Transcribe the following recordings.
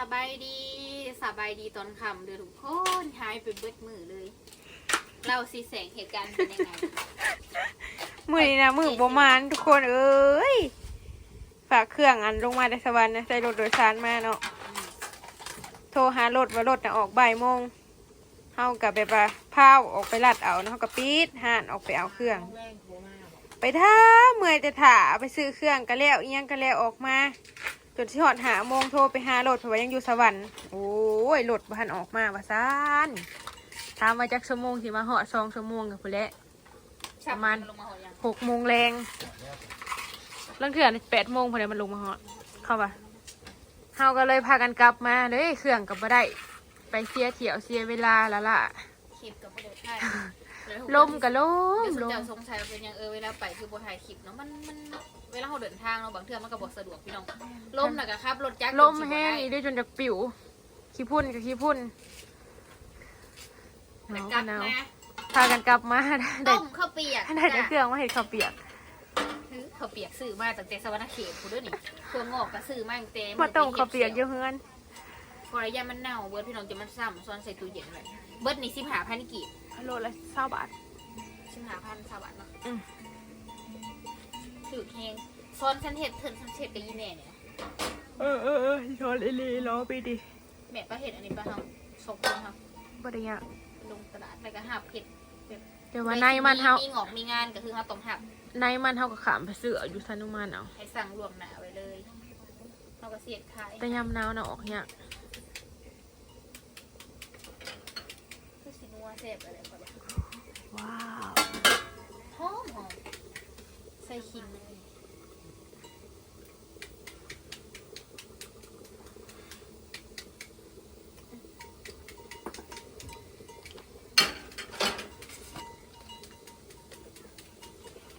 สบายดีสบายดีตอนคำเด้อทุกคนหายไปเบิดมือเลย เราสีแสงเหตุการณ์เป็นยังไงมือนี้นะมือบมานทุกคนเอ้ยฝากเครื่องอันลงมาในสวรรค์นะใส่รถโดยสารมาเนาะโทรหารถว่ารถนะออกบ่ายโมงเฮากับแบบว่าพาวออกไปลัดเอาเนาะเฮากับปีดห่านออกไปเอาเครื่อง ไปท่าเมื่อยจะถ่าไปซื้อเครื่องก็แล้วเอียงก็แล้วออกมา นที่หอดหาโมงโทรไปหารถเพราะว่ายังอยู่สวรรค์โอ้ยรถบ้านออกมาว่าซานถามมาจากชั่วโมงสิมาหอดสองชั่วโมงกับพุ่นแหละประมาณลงมาหอยังหกโมงแรงเรื่องเถื่อนแปดโมงพอดีมันลงมาหอดเข้าปะเฮาก็เลยพากันกลับมาเลยเครื่องกลับมาได้ ไปเสียเที่ยวเสียเวลาแล้วล่ะคลิปกับประเดี๋ยวถ่ายลมกับลมเดี๋ยวสุดลมจะสงสัยว่าเป็นยังเออเวลาไปคือบ่ถ่ายคลิปเนาะมันมัน เวลาเราเดินทางเนาะบางเทื่อมันก็บ่สะดวกพี่น้องลมน่ะก็ครับรถจักรลมจนสิบ่แห้งได้อีกด้วยจนจะปิวขี้พุ่นกับขี้พุ่นหแต่นาวกลักับบหนาวมาพากันกลับมาได้ต้มข้าวเปียกได้แต่เครื่องมาเห็ดข้าวเปียกคือข้าวเปียกซื้อมาตั้งแต่สวรรค์เขตผู้เด้อนี่ตัวงอกก็ซื้อมาตั้งแต่มาต้มข้าวเปียกเยอะเฮือนพอระยะมันเน่าเบิดพี่น้องจะมันซ้ำซ้อนใส่ตู้เย็นไว้เบิดนี่สิบหาพันกีบโลละเศร้าบาท สิบหาพันสวัสดเนาะอืม ถือเฮงซ้อนฉันเห็ดเถินฉันเห็ดกับยีแม่เนี่ยเออเออเออชอนเอลีล้อไปดิแม่ก็เห็ดอันนี้ปะเฮาสองคนครับบริยะลงตลาดแล้วก็หับเห็ดเดี๋ยวว่าในมันเฮามีงอกมีงานก็คือเขาต้องหับในมันเฮาก็ขามไปซื้อเอาอยู่ซานุมานเอาให้สั่งรวมหนาไว้เลยเขาก็เสียดขายแต่ยำหนาวน่ะออกเนี่ยากคือสินัวเสพอะไรก็ได้ว้าวหอมหอมใส่ขิงเลย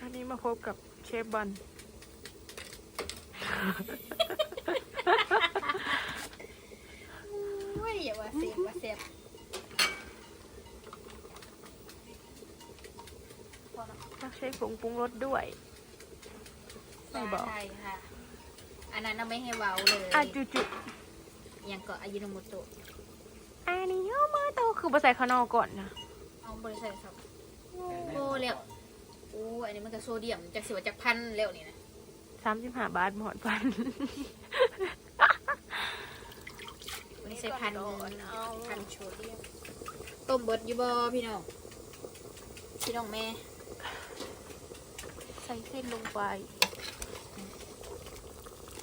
อันนี้มาพบกับเชฟบอลอุ้ยอย่าว่าเสพว่าเสพพอแล้วต้องใช้ผงปรุงรสด้วย ไม่บอกใช่ค่ะ อันนั้นน่ะไม่ให้เว้าเลยอะจุจุยังก็อายุนโมโตะอันนี้โยมาโตคือภาษาข้างนอกก่อนนะเอาบริษัทครับโอ้แล้วโอ้อันนี้มันก็โซเดียมจากสิว่าจากพันแล้วนี่นะสามสิบห้าบาทหมดพันไม่ใช่พันเงินพันโซเดียมต้มเบิดอยู่บ่พี่น้องพี่น้องแม่ ใส่เส้นลงไป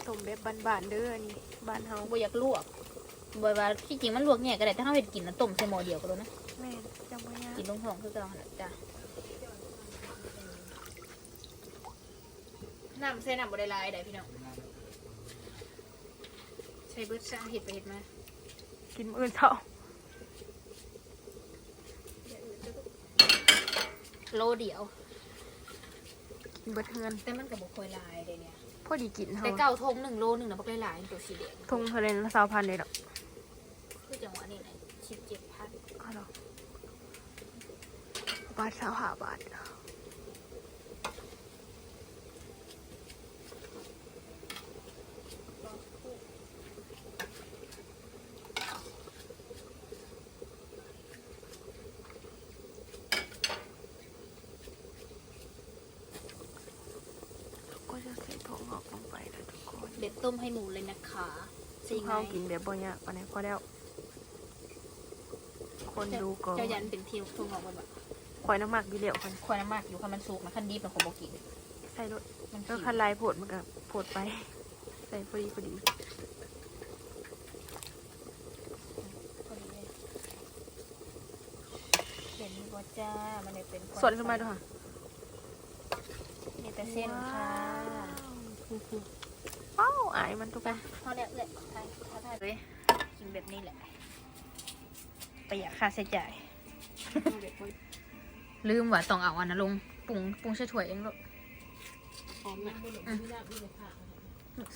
ต้มแบบบานๆเด้ออันนี้บ้านเฮาบ่อยากลวกบ่ว่าที่จริงมันลวกเนี่ยก็ได้ถ้าเฮาเฮ็ดกินนะต้มใส่หม้อเดียวก็ได้นะแม่นจังบ่ยากกินลงท้องคือเก่าหั่นล่ะจ้ะน้ำใส่น้ำบ่ได้หลายได้พี่น้องใช้เบิดซะเฮ็ดไปเฮ็ดมากินมื้ออื่นเช้าโลเดียวกิน เบิดเฮือนแต่มันก็บ่ค่อยหลายเด้เนี่ยพอดีกินเฮาแต่เก้าทงหนึ่งโลหนึ่งนะบักหลายๆตัวสีแดงทงทะเลละสาวพันเลยดอกคือจังหวะนี้นะสิบเจ็ดพันเอาดอกบาทสาวห้าบาท ก็จะใส่ถั่วงอกลงไปนะทุกคน เด็ด ต้มให้หมูเลยนะคะจริซึ่งงไหมเขากินแบบบ่ยากปานนี้พอแล้ว คนดูก่อนเจ้ายันเป็นทิวทุ่งออกมาแบบควายน้ำหมักอยู่เหลวกันควายน้ำมากอยู่คันมันสุกนะคันดีเป็นของโบกินใส่รถมันก็ขี้คันลายโผดมันก็โผดไป ใส่พอดีพอดีพอดีเลยเห็นว่าจ้ามันเลยเป็นส่วนขึ้นมาด้วยค่ะมีแต่เส้นค่ะ ว้าอายมันทุกคนเขานี่ยเลยทายทายทายเลยกินแบบนี้แหละประหยัดค่าใช้จ่าย ลืมว่าต้องเอาอันนั้นลงปรุงปรุงช่วยถ้วเองลูก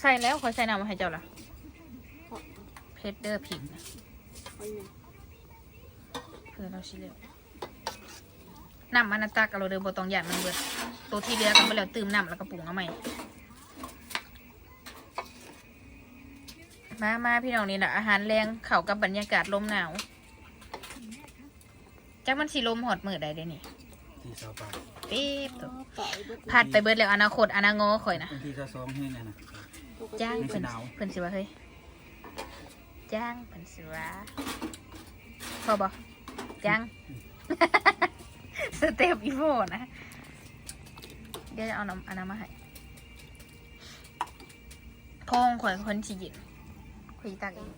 ใส่แล้วคอยใส่น้ำมาให้เจ้าละเพชรเดอร์ผิงนะเพื่อเราชิเลียวน้ำมันตักเอาเราเดินบตองหยาดมันเบิดตัวที่เหลือกันไปแล้วตื่มน้ำแล้วก็ปรุงเอาใหม่ มามาพี่น้องนี่แหละอาหารแรงเข้ากับบรรยากาศลมหนาวจักมันสีลมหอดมือใดเด้นี่ที่สาวปากปี๊บตัวผัดไปเบิดแล้วอนาคตอนาโงข่อยนะบางทีก็ซ้อมให้เนี่ยนะจ้างไม่ใช่เพิ่นหนาวเพิ่นสิว่าเฮ้ยจ้างเพิ่นสิว่าพอบ่จ้างสเต็ปอีโวนะเดี๋ยวจะเอาน้ำอันน้ำมาให้พองข่อยคนสิหยิน ข่อยสิตักเอง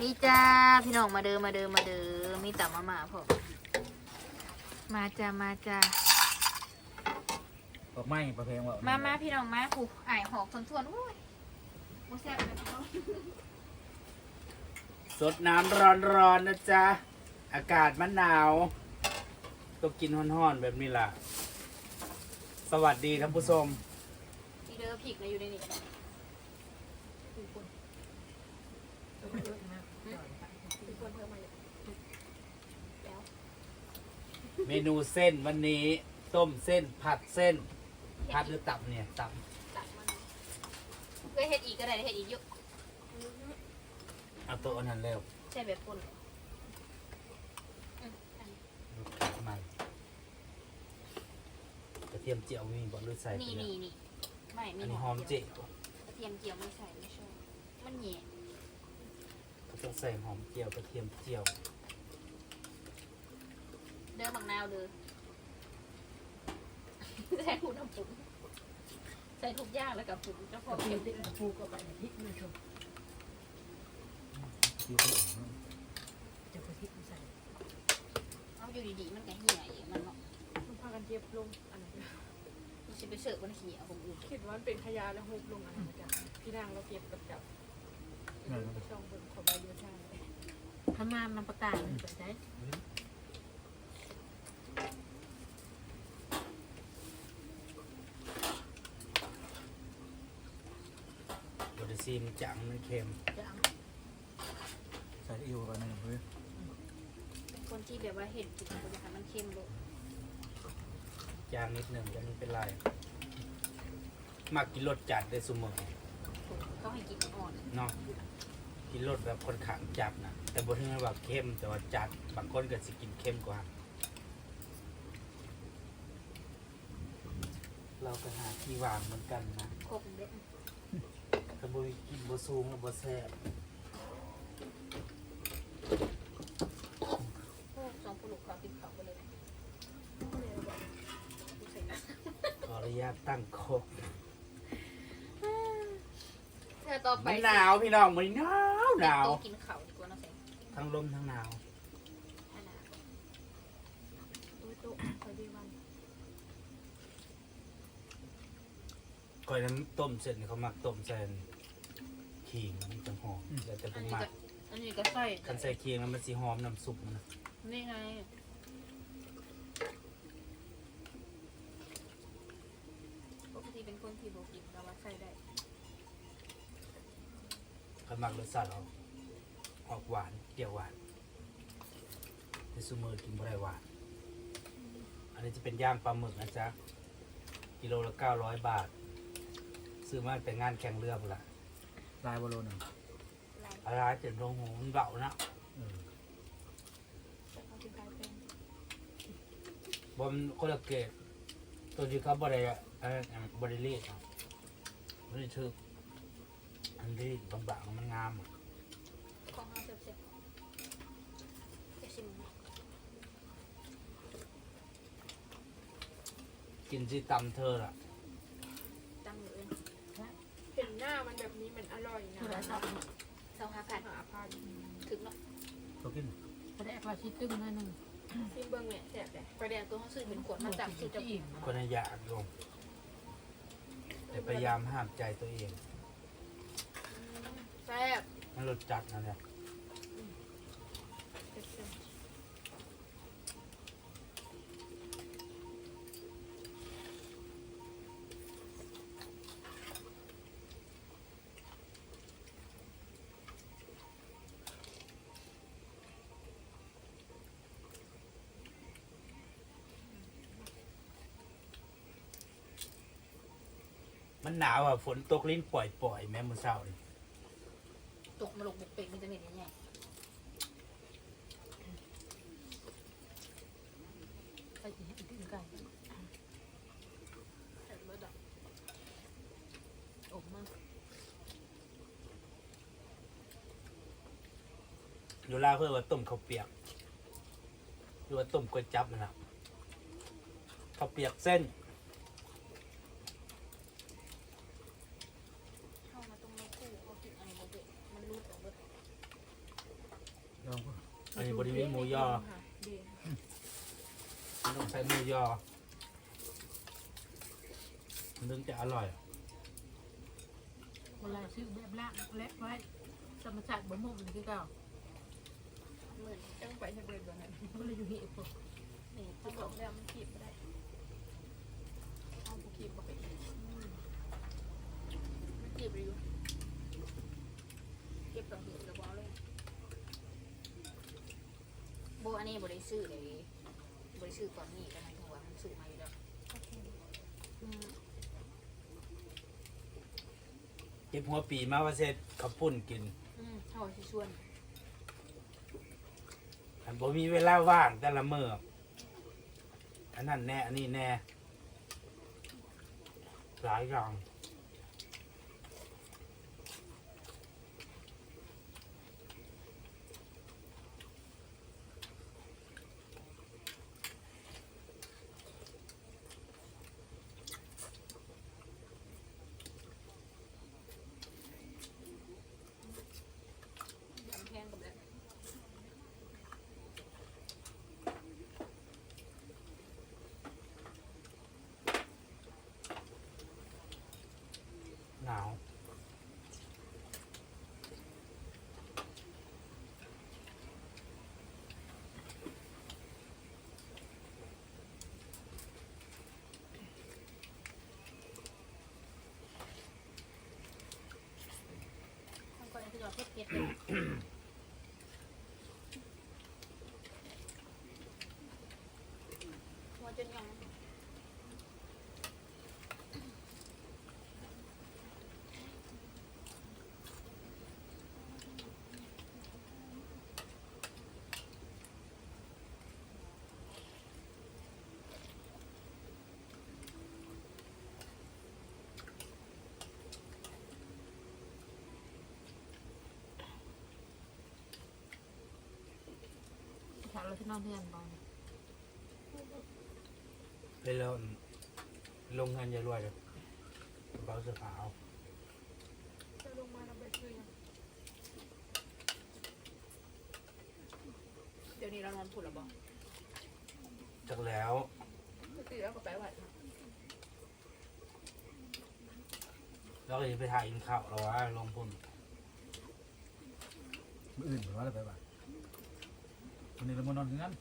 นี่จ้าพี่น้องมาเดินมาเดินมาเดินมีตับมามาพอมาจ้ามาจ้าบอกไม่ประเพงว่ามามามาพี่น้องมาผูอ่ายหอกทนทวนๆอุ้ยโมแซ่บเลยเนาะสดน้ำร้อนๆนะจ๊ะ อากาศมันหนาวต้องกินห้อนๆแบบนี้ล่ะ สวัสดีท่านผู้ชม อีเดอร์ผิกเลยอยู่ในนี้เมนูเส้นวันนี้ ต้มเส้นผัดเส้น ผัดหรือตับเนี่ยตับตักมันเอ้ยเฮ็ดอีกก็ได้เฮ็ดอีกเยอะเอาตัวอันนั้นเร็วใช่แบบปุ่นเลยอืมอันนี้ลูกค้ามันกระเทียมเจียวมีบอลลูใส่ไปนี่เนี่ยนี่นี่ ไม่มีอันนี้หหออมมเจีเจียวยวกระเทียมเจียวไม่ใส่ไม่ชอบมันแหย่ก็ต้องใส่หอมเจียวกระเทียมเจียวเด้อบักนาวเด้อใส่หูน้ำปุ๋นใส่ทุกอย่างแล้วกับปุ๋นเจ้าพ่อเก็บได้ผูกกับไปพริกเลยชมที่ผมจะไปพริกใส่เอาอยู่ดีๆมันก็เหี่ยเองมันเนาะมันพากันเก็บลงอันนั้น มันสิไปเสิร์ฟบนเหี่ยผมอื่นคิดว่ามันเป็นขยะแล้วหุบลงอันนั้นจ้ะพี่นางเราเก็บกับจับช่องบนขอบใบเยอะช่างทำงานน้ำประกาศเปิดได้บไดซีมนจังมันเค็มจะเอาใส่อิวกันนะเพื่อเป็นคนที่แบบว่าเห็นกินมันจะทำมันเค็มเลย จางนิดหนึ่งจะไม่เป็นไรมักกินรสจัดได้เสมอเขาให้กินอ่อนเนาะกินรสแบบคนขางจัดนะแต่บนที่มันว่าเข้มแต่ว่าจัดบางคนก็สิกินเข้มกว่า เราก็หาที่วางเหมือนกันนะครบเด็ดถ้าบุกินบสูงแล้วบแซ่บ พวกสองผู้ลูกเขาติดเขาไปเลยนะผู้ใส่นะ ขออนุญาตตั้งโคกเธอต่อไปมันหนาวพี่น้องมันหนาวหนาวโต๊ะกินเขาดีกว่าเนาะแสงทั้งลมทั้งหนาว อันน่ะตู้โต๊ะคอยดีวันก่อนนั้นต้มเสร็จนี่เขามักต้มใส่ขิงมันจังหอมแล้วแต่อัเป็นนนี้หมัก็กอันนี้ก็ใส่ คันใส่เคียงแล้วมันสีหอมน้ำซุปมันนะ นี่ไงปกติเป็นคนที่บอกกินแต่ว่าใส่ได้ คันมักรสชาติออกออกหวานเปรี้ยวหวานแต่ซูมือกินบ่ได้หวาน อันนี้จะเป็นย่างปลาหมึกนะจ๊ะกิโลละเก้าร้อยบาท ซื้อมาแต่งานแข่งเรือพุ่นละลายบอลลูนอะลายอะไรเจ็ดโรงหูมันเบานะเออจะเอาที่กลายเป็นบอมนคนละเกตตัวที่เขาบริเอ่อบริเลีดอะไม่ได้ชื่ ออันนี้บางๆมันงามอะของเราเสร็จๆจะชิมไหมกินที่ตำเธอล่ะตำอยู่เองเห็นหน้ามันแบบนี้มันอร่อยนะคืออะไรสักเสาหาผัดหาพันถึงเนาะตัวกินแสดงว่าชิตึ้งหน่อยหนึงที่เบิ้งเนี่ยแสบเลยประเดี๋ยวตัวเขาซื้อเป็นขวดมาจับสูตรจะอิ่มคนอยากลงแต่พยายามห้ามใจตัวเองแซ่บมัน รสจัดนะเนี่ยมันหนาวอะฝนตกลิ้นปล่อยๆแม่มือเศร้าเลย ตกมาลงบุกเป็ดมีแต่เม็ดใหญ่ไปกินให้กินไก่ๆแต่เบิดอกอมมากอยู่ลาเพื่อว่าต้มข้าวเปียกหรือว่าต้มก๋วยจั๊บนะนะข้าวเปียกเส้น เข้ามาตรงนี้คู่เขากินอะไรบ่เป็ดมันรูดออกเบิด ลองพูด อันนี้บริเวณหมูยอ ดี มันต้องใช้หมูยอมันถึง จะอร่อยเวลาชื่อแบบล่างและไว้ธรรมชาติบ่มุ่งนี่คือเก่าเหมือนจังไปจะเบิดบ่นั้นก็เลยอยู่ที่พวกนี่ถ้าที่บบออกกแล้วมันขีบบ่ได้เอาบ่ขีบบ่เป็นมันเก็บไปอยู่เก็บสองหีบแล้วบเอกเลยโบอันนี้บริซื้อเลยบริซื้อก่อนนี่กันนะถึงว่ามันซื้อมาอยู่แล้วอืม เก็บหัวปีมาว่าเสร็จขับปุ้นกินอืมเขาสิชวนอันบ่มีเวลาว่างแต่ละมื้ออันนั้นแน่อันนี้แน่หลายอย่าง ยำแพงกับแบบ หนาวข้างก่อนคือเราเผ็ดเผ็ดเลยหัวจนยอง ถ้า เราที่นอนเพื่อนบอลไปเริ่มลงเงินอย่ารวยเลยกระเป๋าเสื้อผ้าเอาจะลงมาแล้วไปช่วยยังเดี๋ยวนี้เรานอนผุดหรอบอกจากแล้วก็คือแล้วก็ไปวัดแล้วก็จะไปถ่ายอินข่าวเราว่าลงพุ่น มื้ออื่นหรือว่าอะไรไปบ้าง วันนี้เรามานอนกันงั้น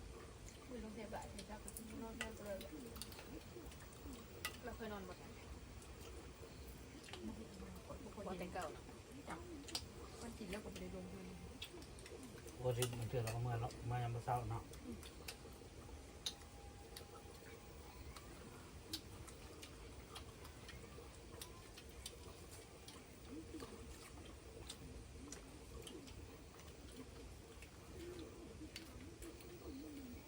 คุยลงเทปบ่ายนะครับนอนแม่ก็เลยเราเคยนอนบ่บ่แต่เก่าวันกินแล้วก็ไปได้ลงทุน ปกติมันเจอเราก็เมื่อเนาะมายามมาเศร้าเนาะ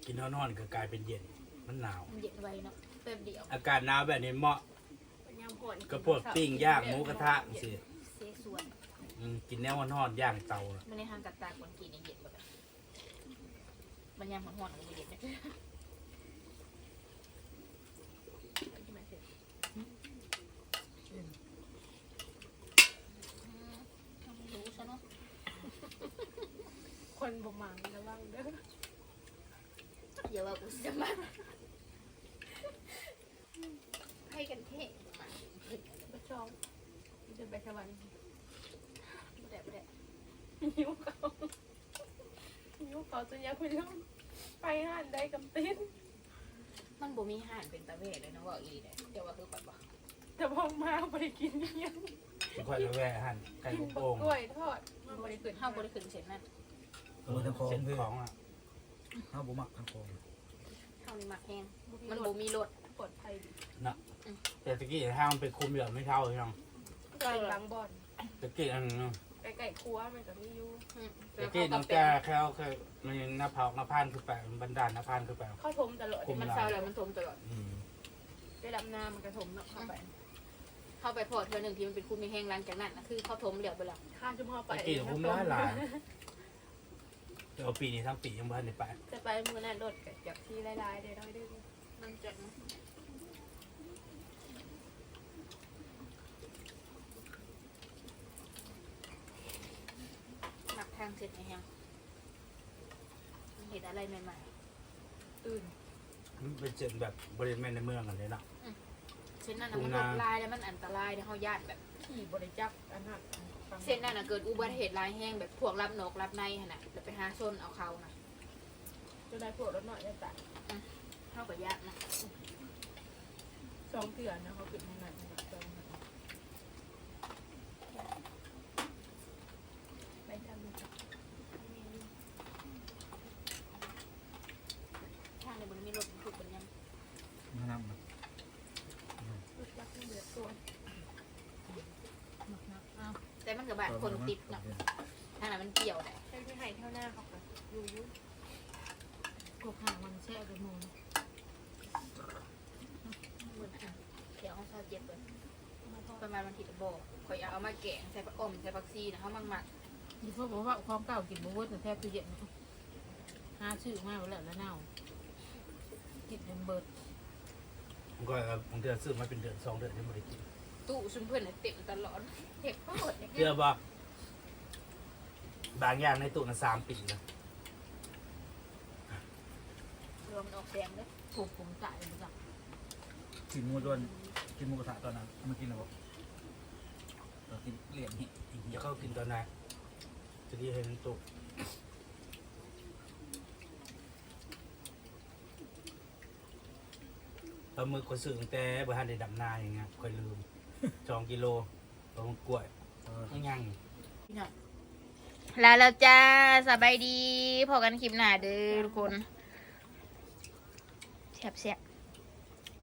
กินเท่านอนก็กลายเป็นเย็น มันหนาว มันเย็นไวเนาะแป๊บเดียวอากาศหนาวแบบนี้เหมาะยามพนกับพวกปิ้งย่างหมูกระทะสิเสียส่วนอืมกินแนวห่อนๆย่างเตาน่ะมันในทางกัดตาคนกินในเย็นแบบมันยามหอนๆมันเย็นเนี่ยรู้ซะเนาะ คนบ่มังระวังเด้อ อย่าว่ากูจะมาให้กันเท่มาบ่ชอบจะไปสวรรค์แต่แต่หิวเขาหิวเขาจนยากไปลงไปห้านได้กำติ้นมันบ่มีห่านเป็นตะเวทเลยนะว่าอีเลยเดี๋ยวว่าคือก่อนบ่แต่พอมาไปกินเนียงค่อยไปแวะหันไก่กินกโปกงกล้วยทอดมันบริเกิดเฮาบ่ได้ขึ้นเส้นนั่นเออทั้งคองเส้นเพื่ของอะ ข้าวบุมักทั้งคองเฮานี่มักแฮงมันบ่มีรสปลอดภัยดีนะแต่ตะกี้ห้างมันเป็นคุมเหลือไม่เท่าพี่น้องเป็นบางบ่อนตะกี้อันนึงไก่ไก่ครัวมันก็มีอยู่ตะกี้น้องแกแค่เคยมันหน้าเผาหน้าพานคือแปลบันดาลหน้าพานคือแปลเข้าทมตลอดคุมมันหลาเศร้ายแล้วมันทมตลอดอืมได้ดำน้ำมันกระทมเนาะเข้าไปเข้าไปพอเธอหนึ่งทีมันเป็นคูมีแห้งหลังจากนั้นนะคือเขาถมเหลวไปแล้วข้ามจุ่มเข้าไปตะกี้คุมหลายหลาย แต่ว่าปีนี้ทั้งปียังไม่ทันได้ไปจะไปมือนั่นรถกับจากที่ลายๆเดี๋ยวเราได้ดูมันจะหนักทางเสร็จไหมแฮงมันเห็นอะไรใหม่ตื่นมันเป็นเจนแบบบริเวณในเมืองกันเลยเนาะๆเส้นนั้นน่ะมันรถลายแล้วมันอันตรายเดี๋ยวเขาญาติแบบขี่บริจักอันนั้นเส้นนั้นน่ะเกิดอุบัติเหตุร้ายแห้งแบบพวกรับนกรับในขนาดแล้วไป หาชนเอาเขานะจะได้พวกรถหน่อยได้แต่เท่ากับยากนะสองเถื่อนนะเขาปิดในนั้นสองไปทำมันทางในบนมีรถถูกเป็นยังมานำนะรถจักรเหลือตัวแต่มันกับแบบคนติดเนาะทางนั้นมันเกี่ยวแหละ ให้ที่ให้เท่าหน้าเขาก็อยู่ยุ่พวกห่างมันแช่กันมูเหมือนอะเดี๋ยวเขาชาเจ็บเลยประมาณวันที่จะบอกคอยเอามาแกงใส่ผักอมใส่ผักซีนะเขามังมัดนี่เขาบอกว่าของเก่ากินบวชแต่แทบจะเย็นหาชื่อมาแล้วแล้วเน่ากินจนเบิดมันก็บางเดือนซื้อมาเป็นเดือนสองเดือนยังไม่ได้กินตู้ซุมเพื่อนน่ะเต็มตลอดเห็บโคตรเชื่อป่ะ บางอย่างในตู้นั้นสามปีนะรวมนออกแดงเลยถูกผมจ่ายมาจากกินหมูด้วนกินหมูกระทะตอนนั้นเอามากินแล้วบอกเรากินเหรียญหิอีกเหี้จะยเข้ากินตอนไหนจะดีเห็นตู้ปลาหมึกคนซื้อตั้งแต่บริหารได้ดำนาอย่างเงี้ยคอยลืมสองกิโลปลาหมึกกล้วยเออยังยัง ลาแล้วจ้าสบายดีพอกันคลิปหน้าเด้อทุกคนแซ่บ